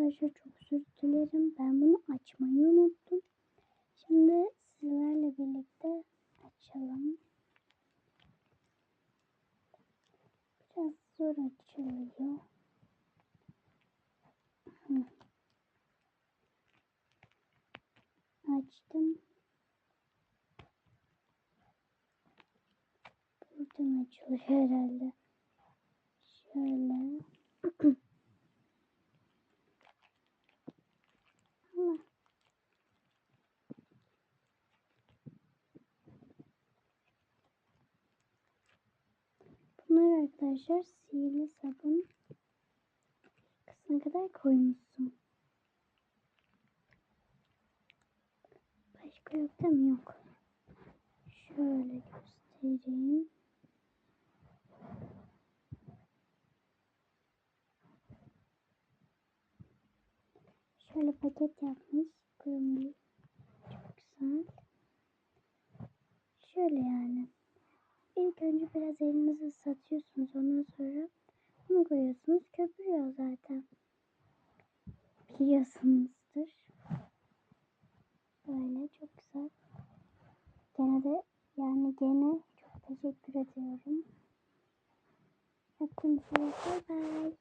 arkadaşlar çok özür dilerim. Ben bunu açmayı unuttum. Şimdi sizlerle birlikte açalım. Biraz zor açılıyor. Açtım. Buradan açılıyor herhalde. Şöyle. Bunlar arkadaşlar sihirli sabun kısmına kadar koymuşsun. Başka yok değil mi? Yok. Şöyle göstereyim. Şöyle paket yapmış. Kremli. Çok güzel. Şöyle yani. İlk önce biraz elinizi ıslatıyorsunuz. Ondan sonra bunu koyuyorsunuz. Köpürüyor zaten. Biliyorsunuzdur. Böyle çok güzel. Gene de yani gene çok teşekkür ediyorum. Hepinize bay bay.